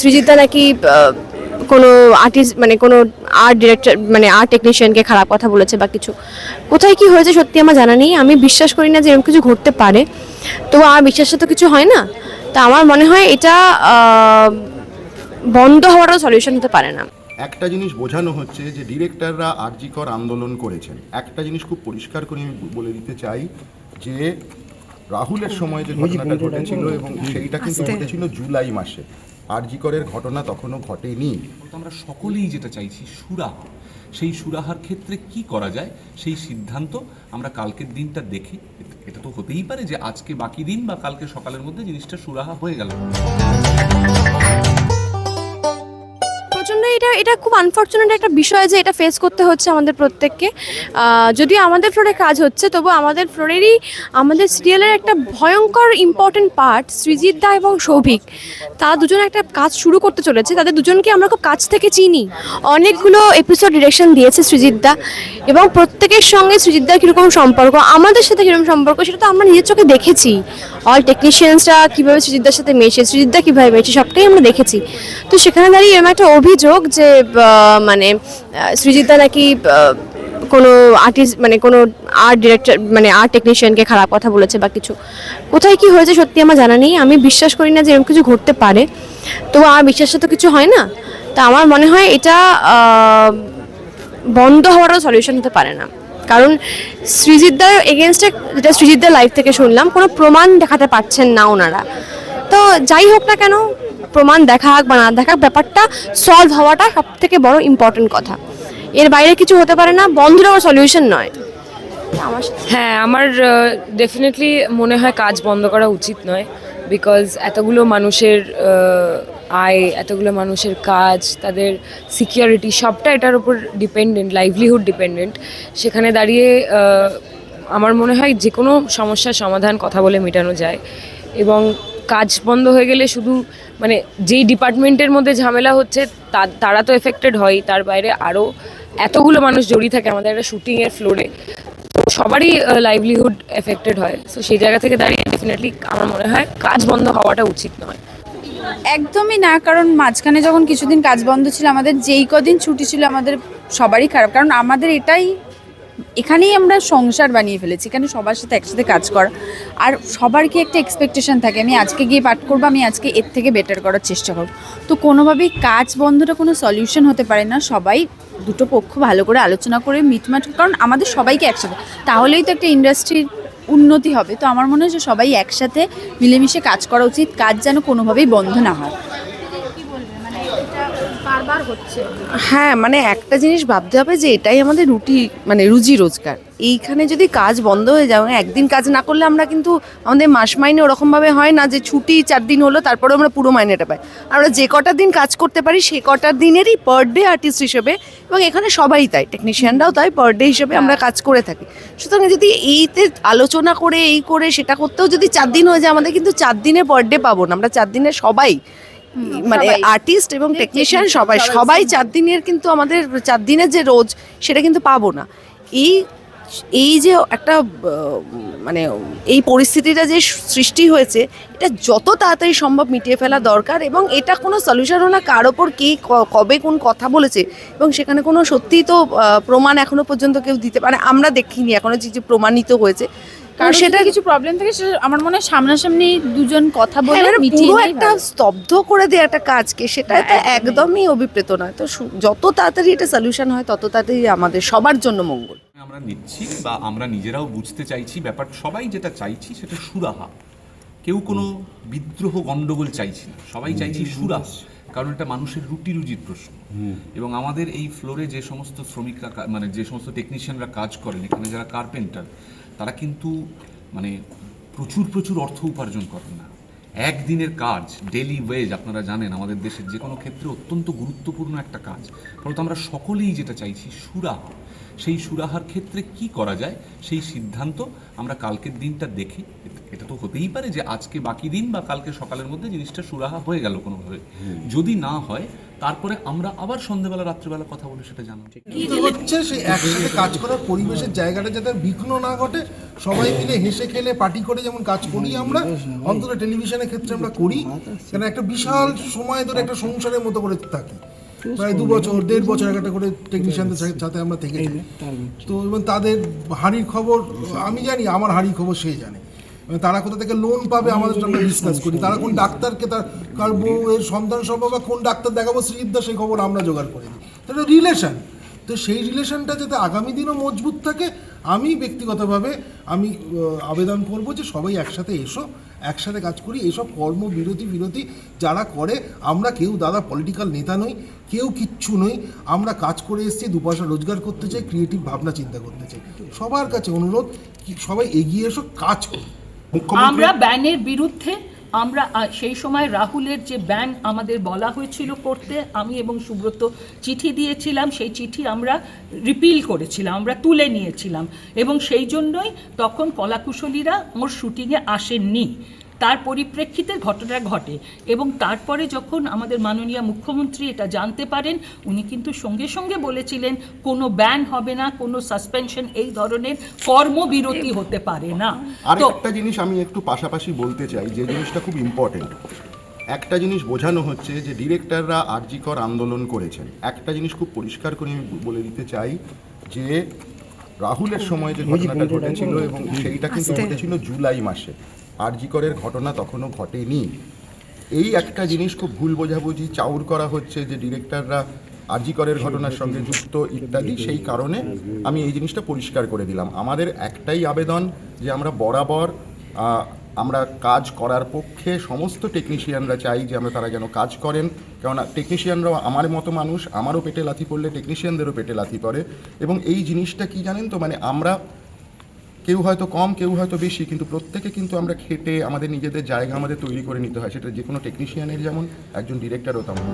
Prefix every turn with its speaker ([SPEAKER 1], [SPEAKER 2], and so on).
[SPEAKER 1] সৃজিতা নাকি কোনো আর্টিস্ট মানে কোনো আর্ট ডিরেক্টর মানে আর্ট টেকনিশিয়ানকে খারাপ কথা বলেছে বা কিছু। কোথায় কি হয়েছে সত্যি আমার জানা নেই। আমি বিশ্বাস করি না যে এরকম কিছু ঘটতে পারে। তো আমার বিশ্বাসে তো কিছু হয় না। তা আমার মনে হয় এটা বন্ধ হওয়ারও সলিউশন হতে পারে না।
[SPEAKER 2] একটা জিনিস বোঝানো হচ্ছে যে ডিরেক্টররা আরজিকর আন্দোলন করেছেন। একটা জিনিস খুব পরিষ্কার করে আমি বলে দিতে চাই যে রাহুলের সময় যে ঘটনাটা ঘটেছিল এবং সেইটা কিন্তু ঘটেছিল জুলাই মাসে। আরজিকরের ঘটনা তখনও ঘটেনি।
[SPEAKER 3] আমরা সকলেই যেটা চাইছি সুরাহা সেই সুরাহার ক্ষেত্রে কি করা যায়, সেই সিদ্ধান্ত আমরা কালকের দিনটা দেখি। এটা তো হতেই পারে যে আজকে বাকি দিন বা কালকে সকালের মধ্যে জিনিসটা সুরাহা হয়ে গেল।
[SPEAKER 1] এটা এটা খুব আনফর্চুনেট একটা বিষয় যে এটা ফেস করতে হচ্ছে আমাদের প্রত্যেককে। যদিও আমাদের ফ্লোরে কাজ হচ্ছে তবু আমাদের ফ্লোরেরই আমাদের সিরিয়ালের একটা ভয়ঙ্কর ইম্পর্টেন্ট পার্ট সৃজিত দা এবং সৌভিক। তারা দুজন একটা কাজ শুরু করতে চলেছে, তাদের দুজনকে আমরা খুব কাছ থেকে চিনি। অনেকগুলো এপিসোড ডিরেকশন দিয়েছে সৃজিত দা এবং প্রত্যেকের সঙ্গে সৃজিত দার কীরকম সম্পর্ক, আমাদের সাথে কীরকম সম্পর্ক সেটা তো আমরা নিজের চোখে দেখেছি। অল টেকনিশিয়ানসরা কীভাবে সৃজিতদার সাথে মেশে সৃজিতদা কীভাবে মেশে, সবটাই আমরা দেখেছি। তো সেখানে দাঁড়িয়ে এরকম একটা অভিযোগ যে মানে আহ, সৃজিতদা নাকি কোনো আর্টিস্ট মানে কোনো আর্ট ডিরেক্টর মানে আর্ট টেকনিশিয়ানকে খারাপ কথা বলেছে বা কিছু। কোথায় কি হয়েছে সত্যি আমার জানা নেই। আমি বিশ্বাস করি না যে এরকম কিছু ঘটতে পারে। তো আমার বিশ্বাসে তো কিছু হয় না। তা আমার মনে হয় এটা বন্ধ হওয়ারও সলিউশন হতে পারে না। কারণ সৃজিতদার এগেনস্টে যেটা সৃজিতদার লাইফ থেকে শুনলাম কোনো প্রমাণ দেখাতে পারছেন না ওনারা। তো যাই হোক না কেন প্রমাণ দেখা হোক বা না দেখা ব্যাপারটা সলভ হওয়াটা সব থেকে বড় ইম্পর্টেন্ট কথা। এর বাইরে কিছু হতে পারে না বন্ধ হওয়ার সলিউশন নয়।
[SPEAKER 4] হ্যাঁ আমার ডেফিনেটলি মনে হয় কাজ বন্ধ করা উচিত নয় বিকজ এতগুলো মানুষের আয়, এতগুলো মানুষের কাজ, তাদের সিকিউরিটি সবটা এটার উপর ডিপেন্ডেন্ট লাইভলিহুড ডিপেন্ডেন্ট সেখানে দাঁড়িয়ে আমার মনে হয় যে কোনো সমস্যার সমাধান কথা বলে মেটানো যায়। এবং কাজ বন্ধ হয়ে গেলে শুধু মানে যেই ডিপার্টমেন্টের মধ্যে ঝামেলা হচ্ছে তারা তো এফেক্টেড হয়, তার বাইরে আরও এতগুলো মানুষ জড়িয়ে থাকে আমাদের একটা শুটিংয়ের ফ্লোরে তো সবারই লাইভলিহুড এফেক্টেড হয়। সো সেই জায়গা থেকে দাঁড়িয়ে ডেফিনেটলি আমার মনে হয় কাজ বন্ধ হওয়াটা উচিত নয়।
[SPEAKER 5] একদমই না, কারণ মাঝখানে যখন কিছুদিন কাজ বন্ধ ছিল, আমাদের যেই কদিন ছুটি ছিল, আমাদের সবারই খারাপ। কারণ আমাদের এটাই এখানেই আমরা সংসার বানিয়ে ফেলেছি, এখানে সবার সাথে একসাথে কাজ করা। আর সবার কি একটা এক্সপেকটেশন থাকে, আমি আজকে গিয়ে পাঠ করব, আমি আজকে এর থেকে বেটার করার চেষ্টা করব। তো কোনোভাবেই কাজ বন্ধটা কোনো সলিউশন হতে পারে না, সবাই দুটো পক্ষ ভালো করে আলোচনা করে মিটমাট, কারণ আমাদের সবাইকে একসাথে, তাহলেই তো একটা ইন্ডাস্ট্রির উন্নতি হবে। তো আমার মনে হয় যে সবাই একসাথে মিলেমিশে কাজ করা উচিত, কাজ যেন কোনোভাবেই বন্ধ না হয়।
[SPEAKER 6] হ্যাঁ মানে একটা জিনিস ভাবতে হবে যে এটাই আমাদের রুটি মানে রুজি রোজগার। এইখানে যদি কাজ বন্ধ হয়ে যায় মানে একদিন কাজ না করলে আমরা কিন্তু আমাদের মাস মাইনে ওরকমভাবে হয় না যে ছুটি চার দিন হলো তারপরে আমরা পুরো মাইনেটা পাই। আমরা যে কটা দিন কাজ করতে পারি সে কটার দিনেরই পার ডে আর্টিস্ট হিসেবে এবং এখানে সবাই তাই টেকনিশিয়ানরাও তাই পার ডে হিসেবে আমরা কাজ করে থাকি। সুতরাং যদি এইতে আলোচনা করে এই করে সেটা করতেও যদি চার দিন হয়ে যায় আমাদের কিন্তু চার দিনে পার ডে পাবো না। আমরা চার দিনে সবাই মানে আর্টিস্ট এবং টেকনিশিয়ান সবাই সবাই চার দিনের কিন্তু আমাদের চার দিনের যে রোজ সেটা কিন্তু পাবো না। এই এই যে একটা মানে এই পরিস্থিতিটা যে সৃষ্টি হয়েছে এটা যত তাড়াতাড়ি সম্ভব মিটিয়ে ফেলা দরকার এবং এটা কোনো সলিউশন না কার ওপর কে কবে কোন কথা বলেছে এবং সেখানে কোনো সত্যিই তো প্রমাণ এখনও পর্যন্ত কেউ দিতে পারে আমরা দেখিনি এখনও যে যে প্রমাণিত হয়েছে।
[SPEAKER 5] কারণ সেটা কিছু প্রবলেম থাকে সেটা আমার মনে হয় সামনাসামনি দুজন কথা বলে
[SPEAKER 6] এবারে
[SPEAKER 5] মিটিয়ে
[SPEAKER 6] পুরো একটা স্তব্ধ করে দেওয়া একটা কাজকে সেটা
[SPEAKER 5] হ্যাঁ,
[SPEAKER 6] তো
[SPEAKER 5] একদমই।
[SPEAKER 6] অভিপ্রেত নয়। তো যত তাড়াতাড়ি এটা সলিউশন হয় তত তাড়াতাড়ি আমাদের সবার জন্য মঙ্গল।
[SPEAKER 3] আমরা নিচ্ছি বা আমরা নিজেরাও বুঝতে চাইছি ব্যাপার সবাই যেটা চাইছি সেটা সুরাহা। কেউ কোনো বিদ্রোহ গন্ডগোল চাইছি না। সবাই চাইছি সুরাহা। কারণ এটা মানুষের রুটি রুজির প্রশ্ন এবং আমাদের এই ফ্লোরে যে সমস্ত শ্রমিকরা মানে যে সমস্ত টেকনিশিয়ানরা কাজ করেন এখানে যারা কার্পেন্টার তারা কিন্তু মানে প্রচুর প্রচুর অর্থ উপার্জন করেন না। একদিনের কাজ ডেলি ওয়েজ আপনারা জানেন আমাদের দেশের যে কোনো ক্ষেত্রে অত্যন্ত গুরুত্বপূর্ণ একটা কাজ। ফলত আমরা সকলেই যেটা চাইছি সুরাহা। সেই সুরাহার ক্ষেত্রে কি করা যায়? সেই সিদ্ধান্ত আমরা কালকের দিনটা দেখে। এটা- এটা তো হতেই পারে যে আজকে বাকি দিন বা কালকে সকালের মধ্যে জিনিসটা সুরাহা হয়ে গেল কোনোভাবে। যদি না হয় তারপরে আমরা আবার সন্ধ্যেবেলা রাত্রিবেলা কথা বলে সেটা
[SPEAKER 7] কিন্তু হচ্ছে সেই একসাথে কাজ করার পরিবেশের জায়গাটা যাতে বিঘ্ন না ঘটে সবাই মিলে হেসে খেলে পার্টি করে যেমন কাজ করি আমরা অন্তত টেলিভিশনের ক্ষেত্রে আমরা করি। কেন একটা বিশাল সময় ধরে একটা সংসারের মতো করে থাকি। প্রায় দু বছর দেড় বছর একটা করে টেকনিশিয়ানদের সাথে আমরা থেকে যাই। তো এবং তাদের হাড়ির খবর আমি জানি আমার হাড়ির খবর সে জানে। তারা কোথা থেকে লোন পাবে আমাদের আমরা ডিসকাস করি। তারা কোন ডাক্তারকে তার কার বউয়ের সন্তান সম্ভব বা কোন ডাক্তার দেখাবো শ্রীবিদ্যা সেই খবর আমরা জোগাড় করে দিই। এটা রিলেশন তো সেই রিলেশনটা যাতে আগামী দিনও মজবুত থাকে, আমি ব্যক্তিগতভাবে আমি আবেদন করব যে সবাই একসাথে এসো, একসাথে কাজ করি, এসব কর্মবিরতি বিরতি যারা করে, আমরা কেউ দাদা পলিটিক্যাল নেতা নই, কেউ কিচ্ছু নই, আমরা কাজ করে এসেছি, দু পয়সা রোজগার করতে চাই ক্রিয়েটিভ ভাবনা চিন্তা করতে চাই। সবার কাছে অনুরোধ সবাই এগিয়ে এসো, কাজ করি
[SPEAKER 8] আমরা ব্যানের বিরুদ্ধে, আমরা সেই সময় রাহুলের যে ব্যান আমাদের বলা হয়েছিল করতে, আমি এবং সুব্রত চিঠি দিয়েছিলাম, সেই চিঠি আমরা রিপিল করেছিলাম, আমরা তুলে নিয়েছিলাম। এবং সেই জন্যই তখন কলাকুশলীরা ওর শুটিংয়ে আসেননি। তার পরিপ্রেক্ষিতে ঘটনা ঘটে এবং তারপরে যখন আমাদের মাননীয় মুখ্যমন্ত্রী এটা জানতে পারেন উনি কিন্তু সঙ্গে সঙ্গে বলেছিলেন কোনো ব্যান হবে না কোনো সাসপেনশন এই ধরনের কর্মবিরতি হতে পারে না।
[SPEAKER 2] আর একটা জিনিস আমি একটু পাশাপাশি বলতে চাই যে জিনিসটা খুব ইম্পর্টেন্ট একটা জিনিস বোঝানো হচ্ছে যে ডিরেক্টররা আরজিকর আন্দোলন করেছেন। একটা জিনিস খুব পরিষ্কার করে আমি বলে দিতে চাই যে রাহুলের সময় যে ঘটনাটা ঘটেছিল এবং সেইটা কিন্তু ঘটেছিল জুলাই মাসে। আরজিকরের ঘটনা তখনও ঘটেনি। এই একটা জিনিস খুব ভুল বোঝাবুঝি, চাউর করা হচ্ছে যে ডিরেক্টররা আরজিকরের ঘটনার সঙ্গে যুক্ত ইত্যাদি, সেই কারণে আমি এই জিনিসটা পরিষ্কার করে দিলাম। আমাদের একটাই আবেদন যে আমরা বরাবর আমরা কাজ করার পক্ষে সমস্ত টেকনিশিয়ানরা চাই যে আমরা তারা যেন কাজ করেন। কেননা টেকনিশিয়ানরাও আমার মতো মানুষ, আমারও পেটে লাথি পড়লে টেকনিশিয়ানদেরও পেটে লাথি পড়ে। এবং এই জিনিসটা কি জানেন তো? মানে আমরা কেউ হয়তো কম, কেউ হয়তো বেশি, কিন্তু প্রত্যেকে কিন্তু আমরা খেটে আমাদের নিজেদের জায়গা আমাদের তৈরি করে নিতে হয়। সেটা যে কোনো টেকনিশিয়ানের যেমন, একজন ডিরেক্টরও তেমন।